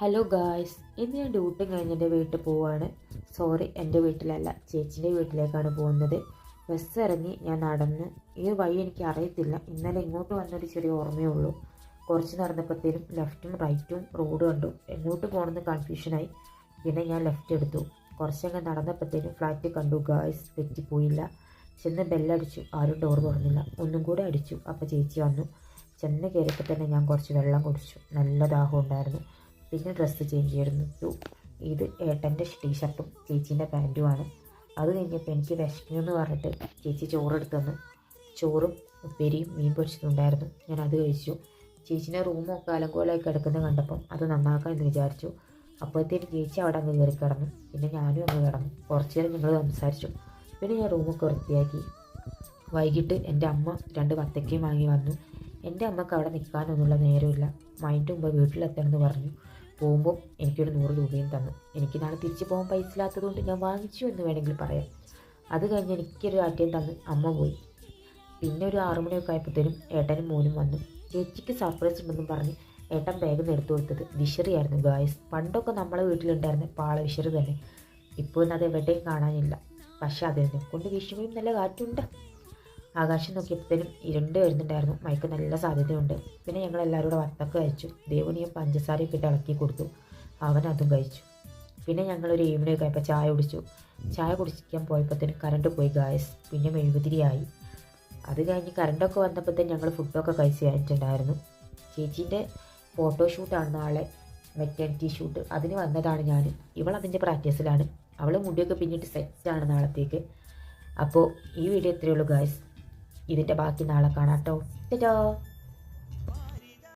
Hello guys ഇന്ന് ഞാൻ duty കഴിഞ്ഞ് എന്റെ വീട്ടിൽ പോവാണ്. സോറി എന്റെ വീട്ടിലല്ല. ചേച്ചീന്റെ വീട്ടിലേക്കാണ് പോകുന്നത്. ബസ് ഇറങ്ങി ഞാൻ നടന്ന്. ഈ വഴി എനിക്ക് അറിയത്തില്ല. ഇന്നലെ ഇങ്ങോട്ട് വന്നൊരു ചെറിയ ഓർമ്മയേ ഉള്ളൂ. കുറച്ച് നടന്നപ്പോഴത്തേനും ലെഫ്റ്റും റൈറ്റും റോഡ് കണ്ടു. എങ്ങോട്ട് പോകണമെന്ന് കൺഫ്യൂഷനായി പിന്നെ ഞാൻ ലെഫ്റ്റ് എടുത്തു. കുറച്ചങ്ങ് നടന്നപ്പോഴത്തേനും ഫ്ലാറ്റ് കണ്ടു. ഗായ്സ് തെറ്റിപ്പോയില്ല. ചെന്ന് ബെല്ലടിച്ചു. ആരും ഡോർ തുറന്നില്ല. ഒന്നും കൂടെ അടിച്ചു. അപ്പോൾ ചേച്ചി വന്നു. ചെന്ന് കയറിയപ്പോൾ തന്നെ ഞാൻ കുറച്ച് വെള്ളം കുടിച്ചു. നല്ല ദാഹം ഉണ്ടായിരുന്നു. പിന്നെ ഡ്രസ്സ് ചേഞ്ച് ചെയ്തിരുന്നു. ഇത് ഏട്ടന്റെ ടീഷർട്ടും ചേച്ചീന്റെ പാന്റുമാണ് അത് കഴിഞ്ഞപ്പോൾ എനിക്ക് വിശക്കുന്നു എന്ന് പറഞ്ഞിട്ട് ചേച്ചി ചോറെടുത്ത് ചോറും ഉപ്പേരിയും മീൻ പൊരിച്ചിട്ടുണ്ടായിരുന്നു ഞാൻ അത് കഴിച്ചു. ചേച്ചീന്റെ റൂമൊക്കെ അലങ്കോലമായി കിടക്കുന്നത് കണ്ടപ്പം അത് നന്നാക്കാം എന്ന് വിചാരിച്ചു. അപ്പോഴത്തേക്ക് ചേച്ചി അവിടെ അങ്ങ് കയറി കിടന്നു. പിന്നെ ഞാനും അങ്ങ് കിടന്നു. കുറച്ച് നേരം ഞങ്ങൾ സംസാരിച്ചു. പിന്നെ ഞാൻ റൂമൊക്കെ വൃത്തിയാക്കി. വൈകിട്ട് എന്റെ അമ്മ രണ്ട് വത്തക്കയും വാങ്ങി വന്നു. എന്റെ അമ്മയ്ക്ക് അവിടെ നിൽക്കാനൊന്നുള്ള നേരമില്ല. മൈൻഡ് മുമ്പ് വീട്ടിലെത്തണമെന്ന് പറഞ്ഞു. പോകുമ്പോൾ എനിക്കൊരു നൂറ് രൂപയും തന്നു. എനിക്ക് നാളെ തിരിച്ചു പോകാൻ പൈസ ഇല്ലാത്തതുകൊണ്ട് ഞാൻ വാങ്ങിച്ചു എന്ന് വേണമെങ്കിൽ പറയാം. അത് കഴിഞ്ഞ് എനിക്കൊരു ആറ്റയും തന്നു അമ്മ പോയി. പിന്നെ ഒരു ആറുമണിയൊക്കെ ആയപ്പോഴത്തേനും ഏട്ടനും മോനും വന്നു. ചേച്ചിക്ക് സർപ്രൈസ് ഉണ്ടെന്നും പറഞ്ഞ് ഏട്ടൻ ബാഗ് എടുത്തു കൊടുത്തത് വിഷറിയായിരുന്നു ഗായസ് പണ്ടൊക്കെ നമ്മളെ വീട്ടിലുണ്ടായിരുന്ന പാള വിഷറി തന്നെ. ഇപ്പോൾ അത് എവിടെയും കാണാനില്ല. പക്ഷേ അതിനെ കൊണ്ട് വിഷമയും നല്ല കാറ്റുണ്ട്. ആകാശം നോക്കിയപ്പോഴത്തേനും ഇരുണ്ട് വരുന്നുണ്ടായിരുന്നു മയക്ക് നല്ല സാധ്യതയുണ്ട്. പിന്നെ ഞങ്ങൾ എല്ലാവരും കൂടെ വത്തക്ക കഴിച്ചു. ദേവനിയും പഞ്ചസാരയൊക്കെ ഇട്ട് ഇളക്കി കൊടുത്തു. അവൻ അതും കഴിച്ചു. പിന്നെ ഞങ്ങൾ ഒരു ഈവനിങ് ഒക്കെ ആയപ്പോൾ ചായ കുടിച്ചു. ചായ കുടിക്കാൻ പോയപ്പോഴത്തേനും കറണ്ട് പോയി ഗായസ് പിന്നെ മെഴുകുതിരിയായി അത് കഴിഞ്ഞ് കറണ്ടൊക്കെ വന്നപ്പോഴത്തേനും ഞങ്ങൾ ഫുഡൊക്കെ കഴിച്ച് കഴിഞ്ഞിട്ടുണ്ടായിരുന്നു. ചേച്ചീന്റെ ഫോട്ടോഷൂട്ടാണ് നാളെ. മെറ്റേണിറ്റി ഷൂട്ട് അതിന് വന്നതാണ് ഞാൻ ഇവൾ അതിന്റെ പ്രാക്ടീസിലാണ് അവൾ മുടിയൊക്കെ പിന്നിട്ട് സെറ്റാണ് നാളത്തേക്ക്. അപ്പോൾ ഈ വീഡിയോ ഇത്രയേ ഉള്ളൂ ഗായ്സ് ഇതിന്റെ ബാക്കി നാളെ കാണാം കേട്ടോ